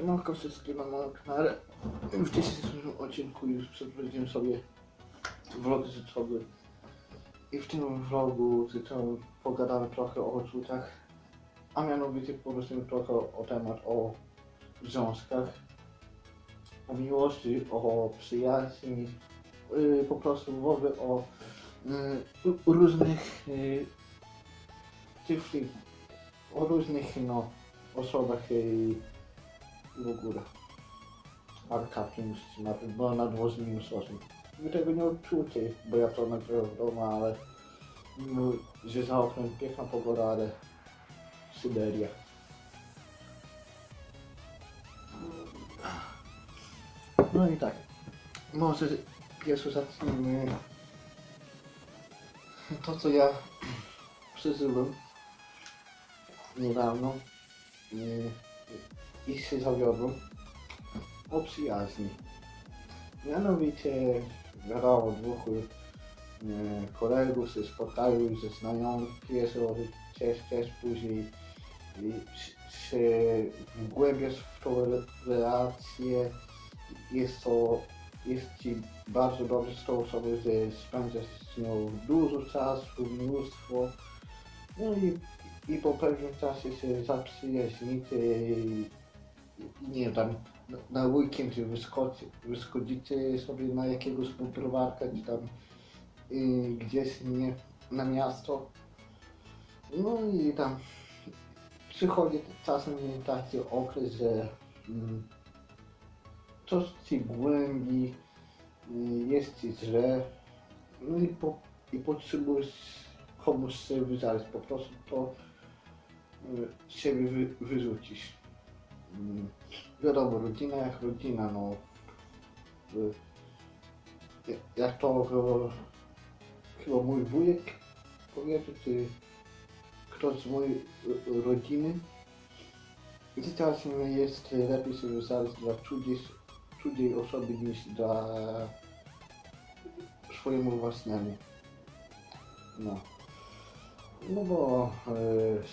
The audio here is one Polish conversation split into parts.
Siemanko wszystkim moim kanale. W dzisiejszym odcinku już przeprowadziłem sobie vlog życiowy. I w tym vlogu życzę pogadamy trochę o uczuciach, a mianowicie poruszymy trochę o temat o związkach, o miłości, o przyjaźni, yy, po prostu w ogóle o yy, różnych yy, tych, o różnych no, osobach w ogóle. Ale kapki musicie na tym, bo na dworze minus 8. Wy tego nie odczucie, bo ja to nagrywam w domu, ale mimo, że za oknem piękna pogoda, ale Syberia. No i tak, może pierwszy zacznijmy to, co ja przeżyłem niedawno i, i się zawiodłem o przyjaźni. Mianowicie wiadomo, dwóch e, kolegów się spotkają ze znajomych pierwszy też, też później i się- wgłębiasz w tą re- relację. Jest to, jest ci bardzo dobrze z tą osobą, że spędzasz z nią dużo czasu, mnóstwo. No i, i po pewnym czasie się zaprzyjaźnicie nie tam na, weekend wyskoczy, wyskoczycie sobie na jakiegoś browarka, czy tam y, gdzieś nie, na miasto. No i tam przychodzi czasem taki okres, że mm, coś ci głębi, y, jest ci źle, no i, po, i potrzebujesz komuś się wyżalić, po prostu to y, siebie wy. Wiadomo, rodzina jak rodzina, no. Y, Jak to chyba, mój wujek powiedział, czy ktoś z mojej y, rodziny. I czasem jest lepiej się wysadzić dla cudziej, cudziej osoby niż dla swojemu własnemu. No. No bo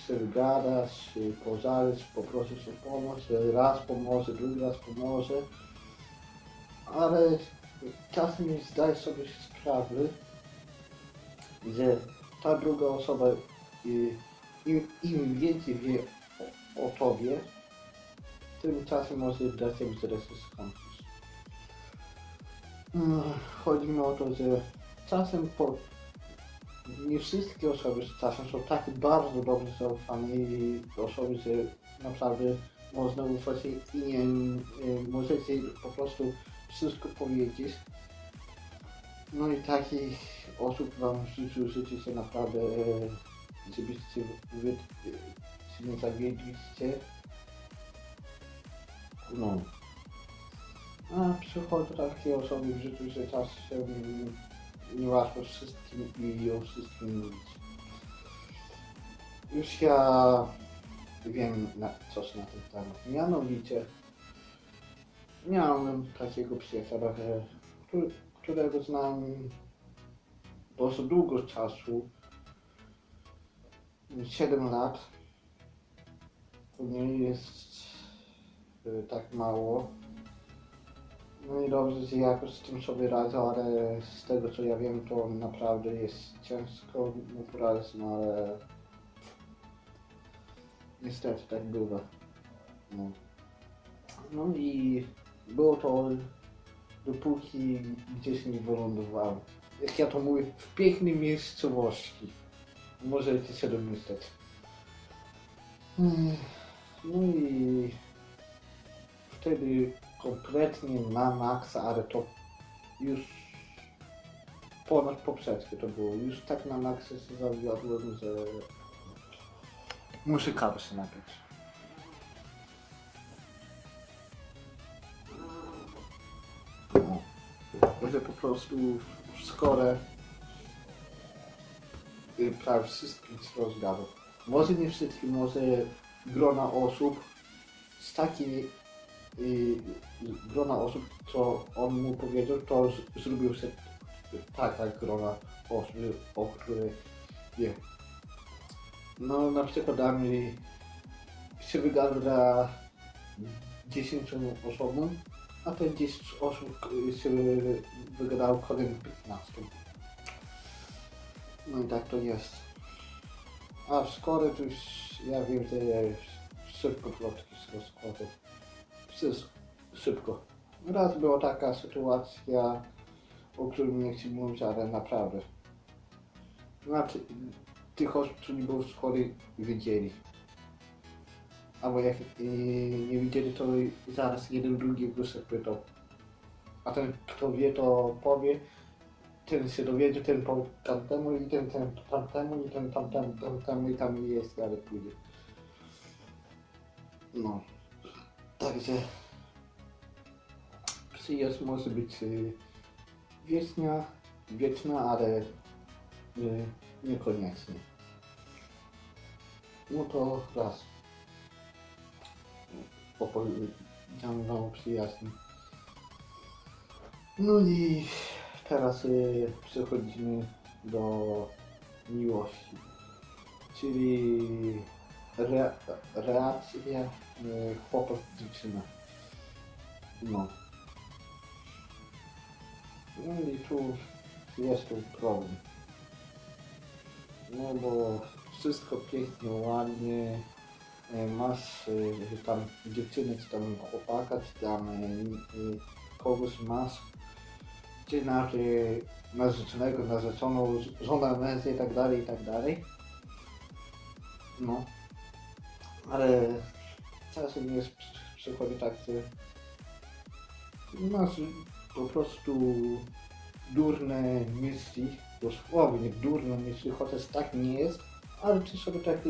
e, wygadasz, się pożalisz, poprosisz o pomoc, e, raz pomoże, drugi raz pomoże, ale czasem nie zdaj sobie sprawy, że ta druga osoba im, im więcej wie o, o tobie, tym czasem może dla ciebie się skończyć. Mm, Chodzi mi o to, że czasem po nie wszystkie osoby z czasem są tak bardzo dobrze zaufane i osoby, że naprawdę można ufać i nie możecie po prostu wszystko powiedzieć. No i takich osób wam w życiu życzę się naprawdę, żebyście wy się nie zawiedliście. No. A przychodzą takie osoby w życiu, że czasem niełatwo wszystkim i o wszystkim mówić. Już ja wiem na, coś na ten temat. Mianowicie miałem takiego przyjaciela, który, którego znam dość długo czasu. 7 lat. To nie jest e, tak mało. No i dobrze, jakoś z tym sobie radzę, ale z tego co ja wiem, to naprawdę jest ciężko mu poradzić, no ale niestety tak bywa. No. no i było to dopóki gdzieś nie wylądowałem. Jak ja to mówię, w pięknej miejscowości. Możecie się domyśleć. Mm, No i wtedy kompletnie na maksa, ale to już ponad poprzeczkę to było. Już tak na maksa się zawiodłem, że muszę kawę się napić. No. Że po prostu w skore y, prawie wszystkim się rozgadał. Może nie wszystkim, może grona osób z takiej y, grona osób, co on mu powiedział, to zrobił się tak, tak grona osób, o której wie. No na przykład mnie się wygadał dla 10 osobom, a te 10 osób się wygadało kolejnym 15. No i tak to jest. A w szkole to już ja wiem, że szybko plotki z rozkładu. Szybko. Raz była taka sytuacja, o której nie chcę mówić, ale naprawdę. Znaczy, tych osób, którzy byli w szkole, wiedzieli. Albo jak y, nie widzieli, to zaraz jeden drugiego się pytał. A ten, kto wie, to powie, ten się dowiedzie, ten powie tamtemu i ten, ten tamtemu i ten tamtemu, tamtemu i tam jest dalej pójdzie. No. Także przyjaźń może być y, wieczna, wieczna, ale y, niekoniecznie. No to raz. Opowiedziałem wam o przyjaźni. No i teraz y, przechodzimy do miłości. Czyli re, reakcja y, chłopak dziewczyna. No. No i tu jest tu problem. No bo wszystko pięknie, ładnie. E, Masz e, tam dziewczynę, czy tam chłopaka, czy tam e, kogoś masz. Czy inaczej narzeczonego, narzeczoną, żonę, męża i tak dalej, i tak dalej. No. Ale czasem jest, przychodzi tak, że masz po prostu durne myśli, dosłownie durne myśli, chociaż tak nie jest, ale ty sobie taki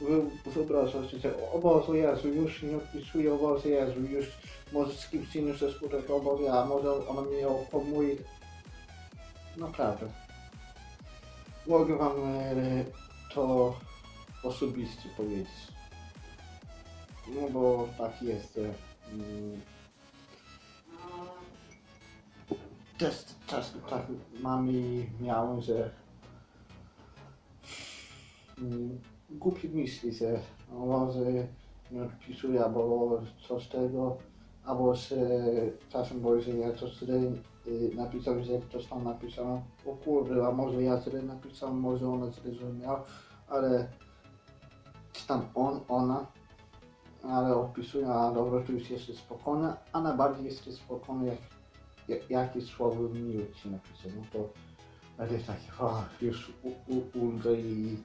wy, wyobrażasz, że o Boże Jezu, już nie odpisuję, o Boże Jezu, już może z kimś innym się spotkać, o Boże, a może ona mnie opomuje. Naprawdę. Mogę wam e, to osobiście powiedzieć. No bo tak jest. mm, też czasem tak mam i miałem, że mm, głupie myśli, że może nie odpisuję, albo coś tego, albo się czasem boję, że ja coś źle y, napisał, że ktoś tam napisał, o kurde, a może ja źle napisałem, może ona źle zrozumiała, ale czy tam on, ona, ale odpisuję, a tu już jesteś spokojna, a najbardziej jesteś spokojny, jak ja- jakie słowo miłe ci napisał, no to będzie takie, o, już u, u, ulga i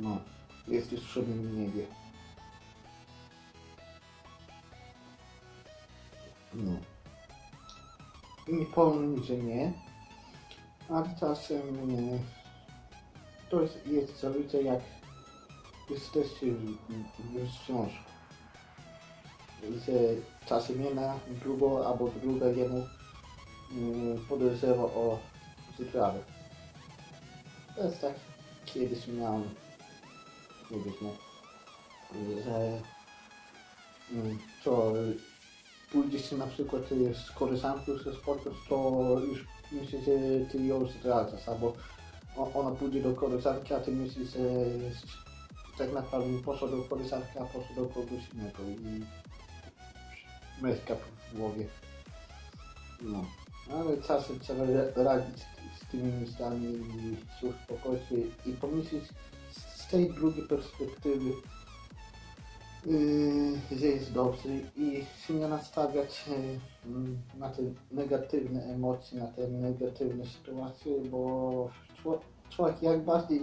no, jesteś w sobie niebie. No. Nie powiem, że nie, ale czasem to jest, jest zazwyczaj jak jesteście w, w, w że czasem jedna drugą albo druga jemu mm, podejrzewa o zdradę. To jest tak, kiedyś miałem, kiedyś no, że mm, co, pójdziesz na przykład y, z koleżanką ze sportu, to już myślisz, że ty ją zdradzasz, albo ona pójdzie do koleżanki, a ty myślisz, że tak naprawdę poszła do koleżanki, a poszła do kogoś innego i myszka w głowie. No, ale czasem trzeba ra- radzić z- tymi myślami i się uspokoić i pomyśleć z- tej drugiej perspektywy, yy, że jest dobrze i się nie nastawiać yy, na te negatywne emocje, na te negatywne sytuacje, bo czło- człowiek jak bardziej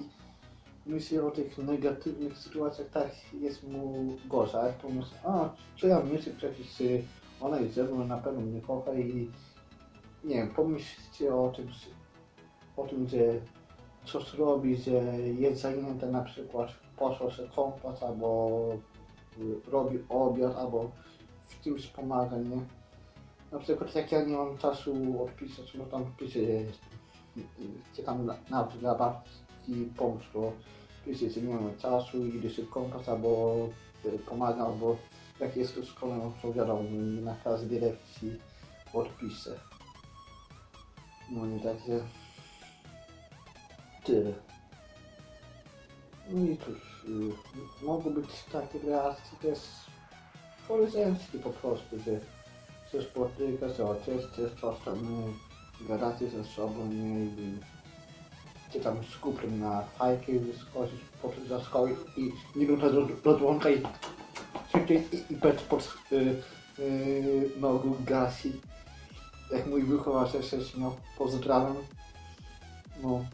myśli o tych negatywnych sytuacjach, tak jest mu gorzej. A jak pomyśli, a co ja myślę, przecież y, ona jest ze mną, na pewno mnie kocha i nie wiem, pomyślcie o tym, o tym, że coś robi, że jest zajęta na przykład, poszła się kąpać, albo y, robi obiad, albo w czymś pomaga, nie? Na przykład jak ja nie mam czasu odpisać, no tam piszę, że chcę tam na, na, dla bo piszę, że nie mam czasu, idę się kąpać, albo y, pomaga, albo jak jest to szkolę, no to wiadomo, na każdej lekcji odpiszę. No i także tyle. No i cóż, y, mogą być takie reakcje też koleżeński po prostu, że się spotyka, że coś, coś, tam, y, gadacie ze sobą, nie, i czy tam z kuplem na fajki wyskoczyć po za szkoły i minuta do, dzwonka i szybciej i, i bez pod y, y, nogu gasi. Jak mój wychowawca się śmiał, pozdrawiam. No.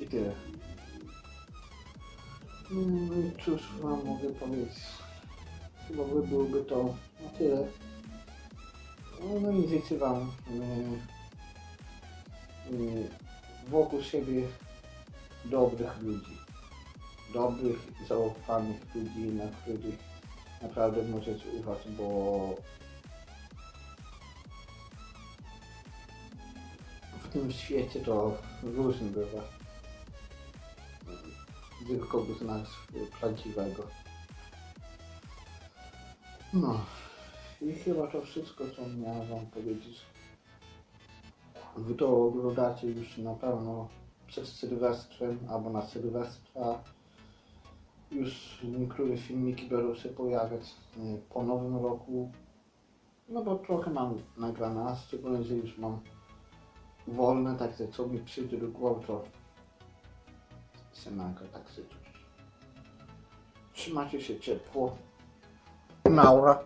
I tyle. No i cóż wam mogę powiedzieć. Chyba by byłoby to na tyle. No, no i życzę wam y, wokół siebie dobrych ludzi. Dobrych, zaufanych ludzi, na których naprawdę możecie ufać, bo w tym świecie to różnie bywa. Tylko z nas prawdziwego. No. I chyba to wszystko, co miałem wam powiedzieć. Wy to oglądacie już na pewno przed Sylwestrem albo na Sylwestra. Już niektóre filmiki będą się pojawiać po nowym roku. No bo trochę mam nagrane, a szczególnie, że już mam wolne, także co mi przyjdzie do głowy, to się nagra, także cóż. Trzymajcie się ciepło. Maura.